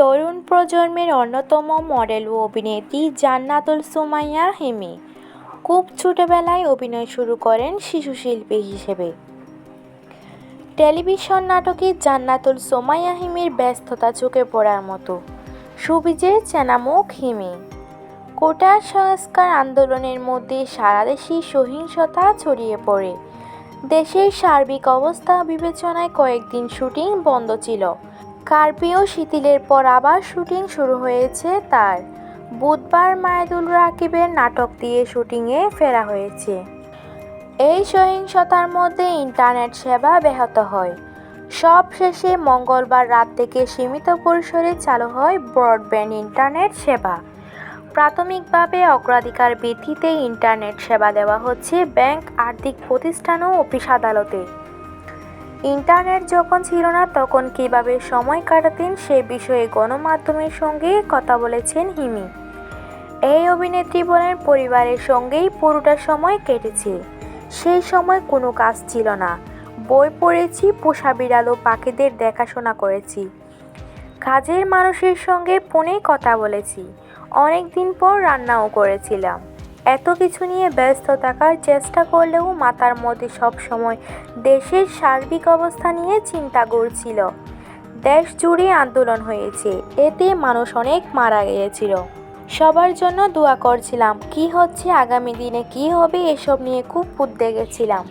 তরুণ প্রজন্মের অন্যতম মডেল ও অভিনেত্রী জান্নাতুল সুমাইয়া হিমি। খুব ছোটবেলায় অভিনয় শুরু করেন শিশু শিল্পী হিসেবে। টেলিভিশন নাটকে জান্নাতুল সোমাইয়া হিমির ব্যস্ততা চোখে পড়ার মতো। সুবিজের চেনামুখ হিমি। কোটা সংস্কার আন্দোলনের মধ্যে সারাদেশি সহিংসতা ছড়িয়ে পড়ে। দেশের সার্বিক অবস্থা বিবেচনায় কয়েকদিন শুটিং বন্ধ ছিল। কার্পিও শিথিলের পর আবার শুটিং শুরু হয়েছে তার। বুধবার মায়েদুল রাকিবের নাটক দিয়ে শুটিংয়ে ফেরা হয়েছে। এই সহিংসতার মধ্যে ইন্টারনেট সেবা ব্যাহত হয়। সব শেষে মঙ্গলবার রাত থেকে সীমিত পরিসরে চালু হয় ব্রডব্যান্ড ইন্টারনেট সেবা। প্রাথমিকভাবে অগ্রাধিকার ভিত্তিতে ইন্টারনেট সেবা দেওয়া হচ্ছে ব্যাংক, আর্থিক প্রতিষ্ঠান ও অফিস আদালতে। ইন্টারনেট যখন ছিল না, তখন কীভাবে সময় কাটাতেন সে বিষয়ে গণমাধ্যমের সঙ্গে কথা বলেছেন হিমি। এই অভিনেত্রী বলেন, পরিবারের সঙ্গেই পুরোটা সময় কেটেছে। সেই সময় কোনো কাজ ছিল না। বই পড়েছি, পোষা বিড়াল ও পাখিদের দেখাশোনা করেছি। কাজের মানুষের সঙ্গে ফোনে কথা বলেছি। অনেক দিন পর রান্নাও করেছিলাম। এত কিছু নিয়ে ব্যস্ত থাকার চেষ্টা করলেও মাতার মধ্যে সবসময় দেশের সার্বিক অবস্থা নিয়ে চিন্তা করছিল। দেশ জুড়ে আন্দোলন হয়েছে, এতে মানুষ অনেক মারা গিয়েছিল। সবার জন্য দোয়া করছিলাম, কি হচ্ছে আগামী দিনে, কি হবে এসব নিয়ে খুব উদ্বেগে ছিলাম।